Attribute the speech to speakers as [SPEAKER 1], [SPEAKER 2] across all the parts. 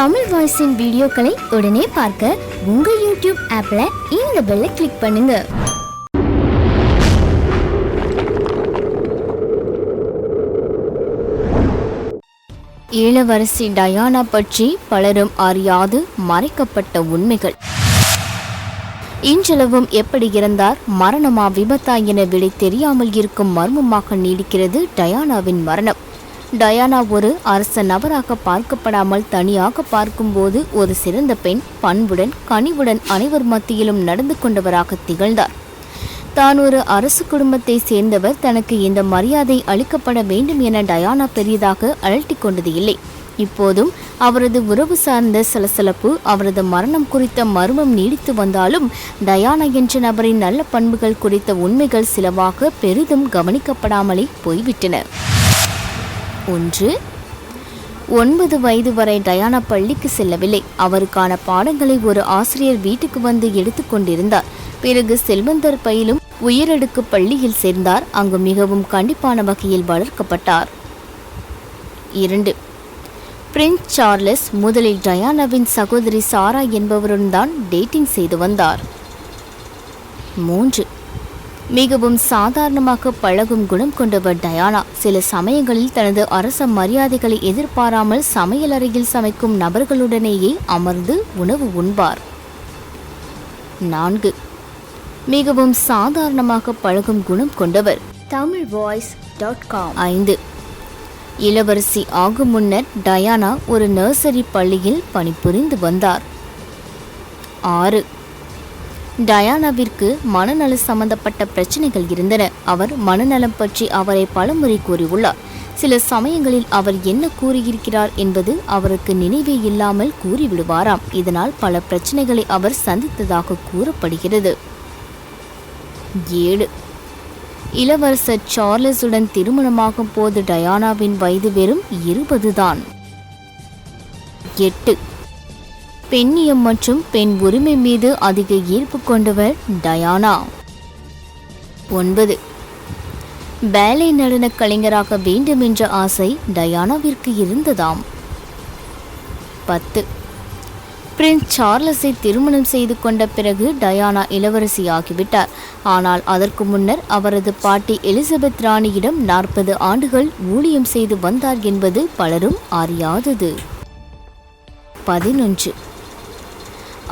[SPEAKER 1] தமிழ் வாய்ஸின் வீடியோக்களை உடனே பார்க்க உங்கள் யூடியூப் ஆப்பில் இந்த பெல்லை கிளிக் பண்ணுங்க. இளவரசி டயானா பற்றி பலரும் அறியாது மறைக்கப்பட்ட உண்மைகள். இன்றளவும் எப்படி இறந்தார் மரணமா விபத்தா என விடை தெரியாமல் இருக்கும் மர்மமாக நீடிக்கிறது டயானாவின் மரணம். டயானா ஒரு அரச நபராக பார்க்கப்படாமல் தனியாக பார்க்கும்போது ஒரு சிறந்த பெண் பண்புடன் கனிவுடன் அனைவர் மத்தியிலும் நடந்து கொண்டவராக திகழ்ந்தார். தான் ஒரு அரசு குடும்பத்தை சேர்ந்தவர். தனக்கு இந்த மரியாதை அளிக்கப்பட வேண்டும் என டயானா பெரியதாக அழட்டிக் கொண்டது இல்லை. இப்போதும் அவரது உறவு சார்ந்த சலசலப்பு அவரது மரணம் குறித்த மர்மம் நீடித்து வந்தாலும் டயானா என்ற நபரின் நல்ல பண்புகள் குறித்த உண்மைகள் சிலவாக பெரிதும் கவனிக்கப்படாமலே போய்விட்டன. ஒன்று. ஒன்பது வயது வரை டயானா பள்ளிக்கு செல்லவில்லை. அவருக்கான பாடங்களை ஒரு ஆசிரியர் வீட்டுக்கு வந்து எடுத்துக்கொண்டிருந்தார் பிறகு செல்வந்தர் பயிலும் உயரடுக்கு பள்ளியில் சேர்ந்தார். அங்கு மிகவும் கண்டிப்பான வகையில் வளர்க்கப்பட்டார். இரண்டு. பிரின்ஸ் சார்லஸ் முதலில் டயானாவின் சகோதரி சாரா என்பவருடன் தான் டேட்டிங் செய்து வந்தார். மூன்று. மிகவும் சாதாரணமாக பழகும் குணம் கொண்டவர் டயானா. சில சமயங்களில் தனது அரச மரியாதைகளை எதிர்பாராமல் சமையலறையில் சமைக்கும் நபர்களுடனேயே அமர்ந்து உணவு உண்பார். நான்கு. மிகவும் சாதாரணமாக பழகும் குணம் கொண்டவர். Tamil voice dot com. ஐந்து. இளவரசி ஆகும் முன்னர் டயானா ஒரு நர்சரி பள்ளியில் பணிபுரிந்து வந்தார். ஆறு. டயானாவிற்கு மனநல சம்பந்தப்பட்ட பிரச்சனைகள் இருந்தன. அவர் மனநலம் பற்றி அவரை பலமுறை கூறியுள்ளார். சில சமயங்களில் அவர் என்ன கூறியிருக்கிறார் என்பது அவருக்கு நினைவே இல்லாமல் கூறிவிடுவாராம். இதனால் பல பிரச்சனைகளை அவர் சந்தித்ததாக கூறப்படுகிறது. ஏழு. இளவரசர் சார்லஸுடன் திருமணமாகும் போது டயானாவின் வயது வெறும் இருபதுதான் எட்டு. பெண்ணியம் மற்றும் பெண் உரிமை மீது அதிக ஈர்ப்பு கொண்டவர் டயானா. ஒன்பது. பேலை நடனக் கலைஞராக வேண்டும் என்ற ஆசை டயானாவிற்கு இருந்ததாம். பத்து. பிரின்ஸ் சார்லஸை திருமணம் செய்து கொண்ட பிறகு டயானா இளவரசி ஆகிவிட்டார் ஆனால் அதற்கு முன்னர் அவரது பாட்டி எலிசபெத் ராணியிடம் நாற்பது ஆண்டுகள் ஊழியம் செய்து வந்தார் என்பது பலரும் அறியாதது. பதினொன்று.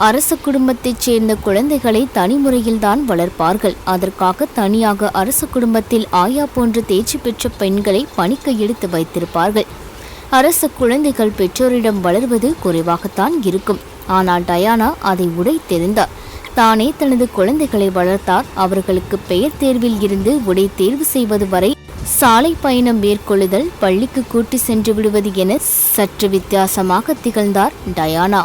[SPEAKER 1] அரச குடும்பத்தைச் சேர்ந்த குழந்தைகளை தனிமுறையில்தான் வளர்ப்பார்கள். அதற்காக தனியாக அரச குடும்பத்தில் ஆயா போன்ற தேர்ச்சி பெற்ற பெண்களை பணிக்க எடுத்து வைத்திருப்பார்கள். அரச குழந்தைகள் பெற்றோரிடம் வளர்வது குறைவாகத்தான் இருக்கும். ஆனால் டயானா அதை உடைத்தெறிந்தார் தானே தனது குழந்தைகளை வளர்த்தார். அவர்களுக்கு பெயர் தேர்வில் இருந்து உடை தேர்வு செய்வது வரை சாலை பயணம் மேற்கொள்ளுதல் பள்ளிக்கு கூட்டி சென்று விடுவது என சற்று வித்தியாசமாக திகழ்ந்தார் டயானா.